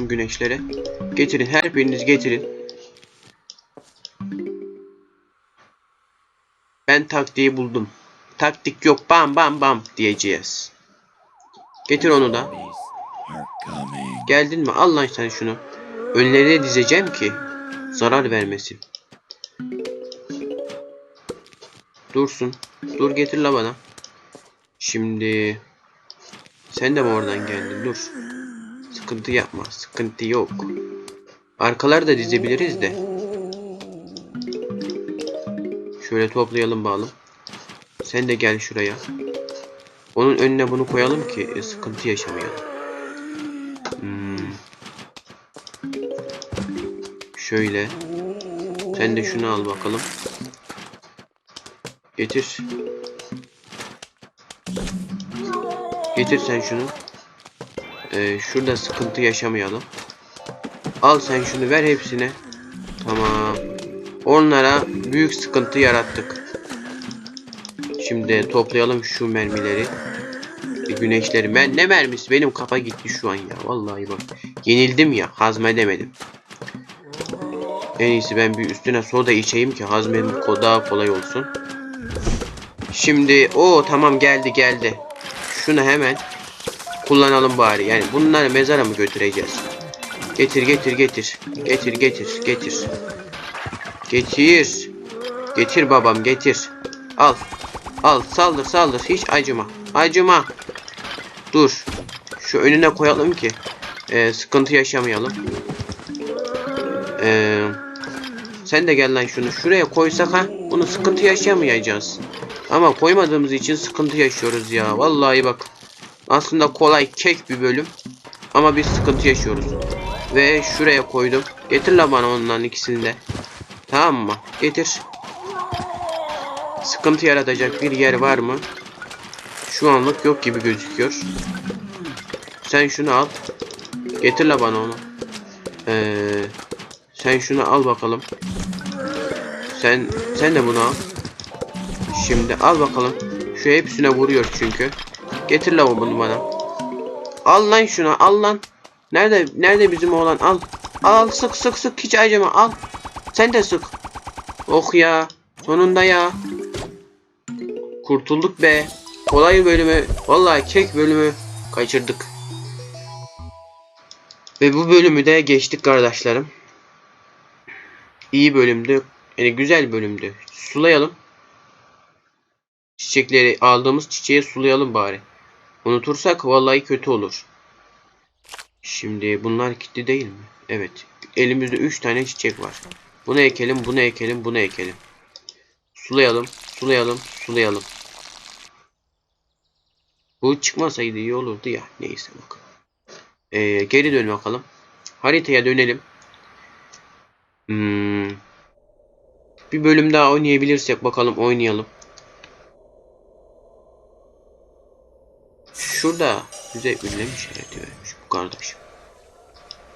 bakalım güneşlere. Getirin her biriniz getirin. Ben taktiği buldum. Taktik yok bam bam bam diyeceğiz. Getir onu da. Geldin mi? Al lan sen şunu. Önlerine dizeceğim ki zarar vermesin. Dursun. Dur getir la bana. Şimdi sen de mi oradan geldin? Dur. Sıkıntı yapma. Sıkıntı yok. Arkaları da dizebiliriz de. Şöyle toplayalım bağlı. Sen de gel şuraya. Onun önüne bunu koyalım ki e, sıkıntı yaşamayalım. Hmm. Şöyle. Sen de şunu al bakalım. Getir. Getir sen şunu. Ee, şurada sıkıntı yaşamayalım. Al sen şunu ver hepsine. Tamam. Onlara büyük sıkıntı yarattık. Şimdi toplayalım şu mermileri. E, Güneşleri. Ben ne mermisi? Benim kafa gitti şu an ya. Vallahi bak. Yenildim ya. Hazmedemedim. En iyisi ben bir üstüne soda içeyim ki hazmem daha kolay olsun. Şimdi o tamam geldi geldi. Şunu hemen kullanalım bari. Yani bunları mezara mı götüreceğiz? Getir getir getir. Getir getir getir. Getir. Getir babam getir. Al. Al saldır saldır hiç acıma. Acıma. Dur. Şu önüne koyalım ki e, sıkıntı yaşamayalım. Eee sen de gel lan şunu şuraya koysak ha bunu sıkıntı yaşamayacağız. Ama koymadığımız için sıkıntı yaşıyoruz ya. Vallahi bak. Aslında kolay kek bir bölüm. Ama biz sıkıntı yaşıyoruz. Ve şuraya koydum. Getir la bana onların ikisini de. Tamam mı? Getir. Sıkıntı yaratacak bir yer var mı? Şu anlık yok gibi gözüküyor. Sen şunu al. Getir la bana onu. Ee, sen şunu al bakalım. Sen sen de bunu al. Şimdi al bakalım. Şu hepsine vuruyor çünkü. Getir la bunu bana. Al lan şunu al lan. Nerede nerede bizim oğlan al. Al sık sık sık hiç acıma al. Sen de sık. Oh ya. Sonunda ya. Kurtulduk be. Kolay bölümü. Vallahi kek bölümü kaçırdık. Ve bu bölümü de geçtik kardeşlerim. İyi bölümdü. Yani güzel bölümdü. Sulayalım. Çiçekleri aldığımız çiçeği sulayalım bari. Unutursak vallahi kötü olur. Şimdi bunlar kilitli değil mi? Evet. Elimizde 3 tane çiçek var. Bunu ekelim, bunu ekelim, bunu ekelim. Sulayalım, sulayalım, sulayalım. Bu çıkmasaydı iyi olurdu ya. Neyse bakalım. Ee, geri dön bakalım. Haritaya dönelim. Hmm. Bir bölüm daha oynayabilirsek bakalım oynayalım. Şurada bize ünlem işareti vermiş bu kardeşim.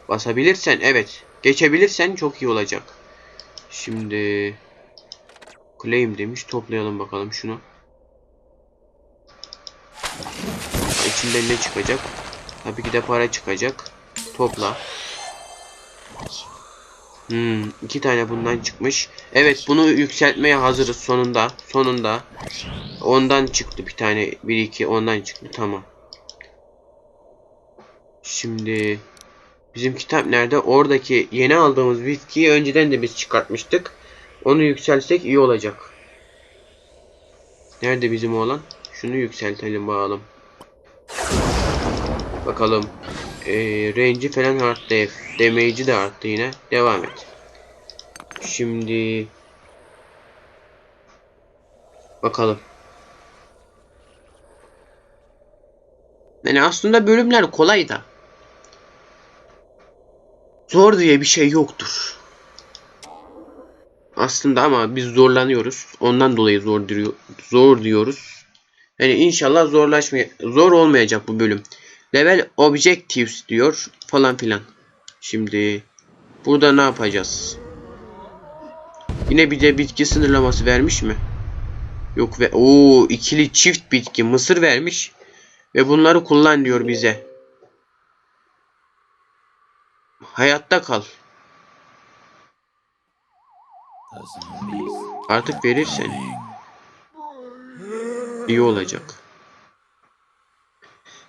Basabilirsen evet. Geçebilirsen çok iyi olacak. Şimdi claim demiş. Toplayalım bakalım şunu. İçinden ne çıkacak? Tabii ki de para çıkacak. Topla. Hmm, iki tane bundan çıkmış. Evet bunu yükseltmeye hazırız sonunda. Sonunda. Ondan çıktı bir tane. Bir iki ondan çıktı. Tamam. Şimdi bizim kitap nerede? Oradaki yeni aldığımız bitkiyi önceden de biz çıkartmıştık. Onu yükseltsek iyi olacak. Nerede bizim oğlan? Şunu yükseltelim bakalım. Bakalım. Ee, range'i falan arttı. Damage'i de arttı yine. Devam et. Şimdi bakalım. Yani aslında bölümler kolay da. Zor diye bir şey yoktur. Aslında ama biz zorlanıyoruz. Ondan dolayı zor diyor, zor diyoruz. Yani inşallah zorlaşmay zor olmayacak bu bölüm. Level objectives diyor falan filan. Şimdi burada ne yapacağız? Yine bir de bitki sınırlaması vermiş mi? Yok ve o ikili çift bitki mısır vermiş ve bunları kullan diyor bize. Hayatta kal. Artık verirsen iyi olacak.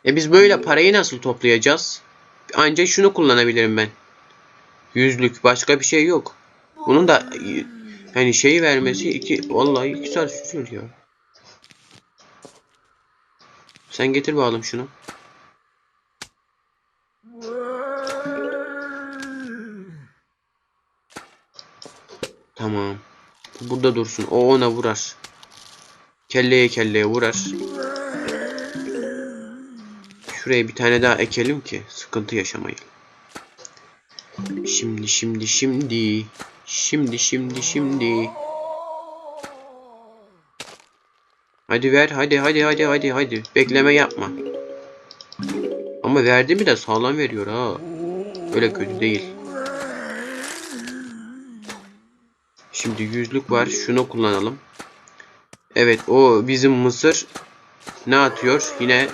E biz böyle parayı nasıl toplayacağız? Ancak şunu kullanabilirim ben. Yüzlük başka bir şey yok. Bunun da hani şeyi vermesi iki vallahi iki saat sürüyor. Sen getir bakalım şunu. Tamam. Bu Burada dursun. O ona vurar. Kelleye kelleye vurar. Şuraya bir tane daha ekelim ki sıkıntı yaşamayalım. Şimdi şimdi şimdi. Şimdi şimdi şimdi. Hadi ver hadi hadi hadi hadi hadi. Bekleme yapma. Ama verdi mi de sağlam veriyor ha. Öyle kötü değil. Şimdi yüzlük var. Şunu kullanalım. Evet o bizim mısır ne atıyor? Yine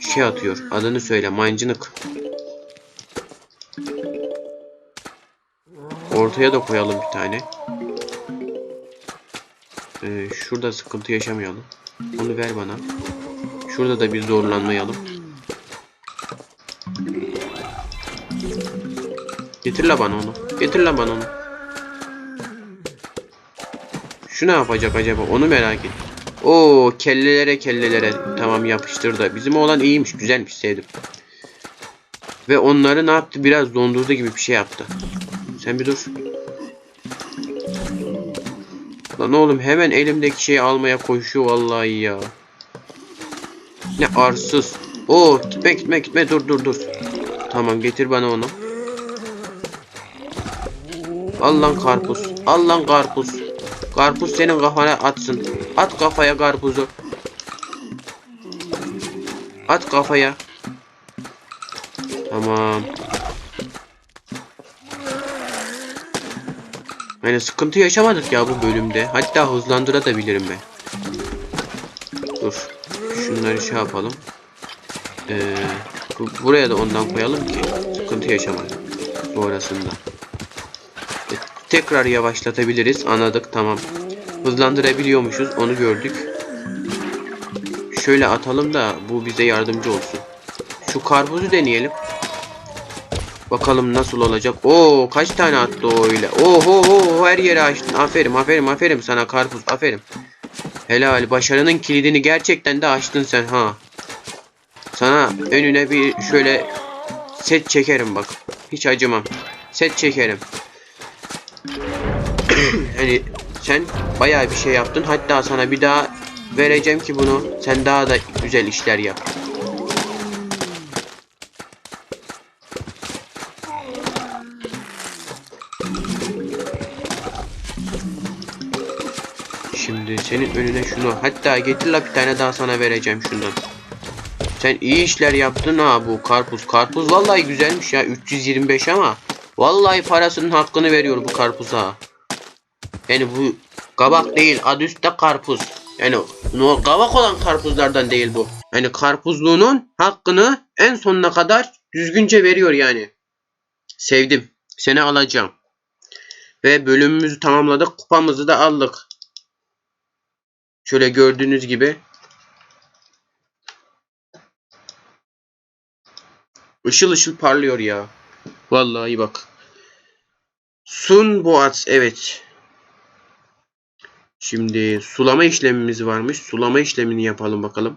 şey atıyor. Adını söyle. Mancınık. Ortaya da koyalım bir tane. Ee, şurada sıkıntı yaşamayalım. Onu ver bana. Şurada da bir zorlanmayalım. Getir la bana onu. Getir la bana onu. Şu ne yapacak acaba? Onu merak ettim. Oo kellelere kellelere tamam yapıştır da. Bizim oğlan iyiymiş, güzelmiş, sevdim. Ve onları ne yaptı? Biraz dondurdu gibi bir şey yaptı. Sen bir dur. Lan oğlum hemen elimdeki şeyi almaya koşuyor vallahi ya. Ne arsız. Oo gitme gitme gitme dur dur dur. Tamam getir bana onu. Al lan karpuz. Al karpuz. Karpuz senin kafana atsın. At kafaya karpuzu. At kafaya. Tamam. Yani sıkıntı yaşamadık ya bu bölümde. Hatta hızlandırabilirim ben. Dur. Şunları şey yapalım. Ee, bu- buraya da ondan koyalım ki sıkıntı yaşamadık. Sonrasında. Tekrar yavaşlatabiliriz. Anladık tamam. Hızlandırabiliyormuşuz. Onu gördük. Şöyle atalım da bu bize yardımcı olsun. Şu karpuzu deneyelim. Bakalım nasıl olacak. Oo kaç tane attı o öyle. Oho ho her yere açtın. Aferin aferin aferin sana karpuz aferin. Helal başarının kilidini gerçekten de açtın sen ha. Sana önüne bir şöyle set çekerim bak. Hiç acımam. Set çekerim. hani sen bayağı bir şey yaptın. Hatta sana bir daha vereceğim ki bunu sen daha da güzel işler yap. Şimdi senin önüne şunu hatta getir la bir tane daha sana vereceğim şundan. Sen iyi işler yaptın ha bu karpuz. Karpuz vallahi güzelmiş ya 325 ama vallahi parasının hakkını veriyor bu karpuza. Yani bu kabak değil adı üstte karpuz. Yani no, kabak olan karpuzlardan değil bu. Yani karpuzluğunun hakkını en sonuna kadar düzgünce veriyor yani. Sevdim. Seni alacağım. Ve bölümümüzü tamamladık. Kupamızı da aldık. Şöyle gördüğünüz gibi. Işıl ışıl parlıyor ya. Vallahi bak. Sun Boğaz evet. Şimdi sulama işlemimiz varmış. Sulama işlemini yapalım bakalım.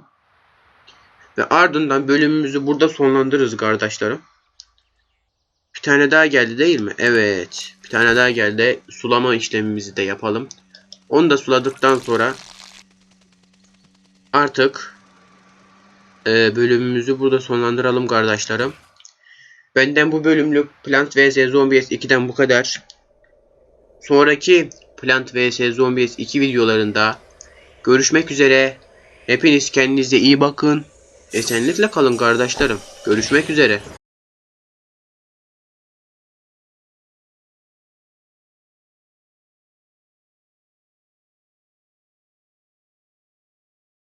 Ve ardından bölümümüzü burada sonlandırırız kardeşlerim. Bir tane daha geldi değil mi? Evet. Bir tane daha geldi. Sulama işlemimizi de yapalım. Onu da suladıktan sonra artık e, bölümümüzü burada sonlandıralım kardeşlerim. Benden bu bölümlük Plant vs Zombies 2'den bu kadar. Sonraki Plant vs Zombies 2 videolarında görüşmek üzere. Hepiniz kendinize iyi bakın. Esenlikle kalın kardeşlerim. Görüşmek üzere.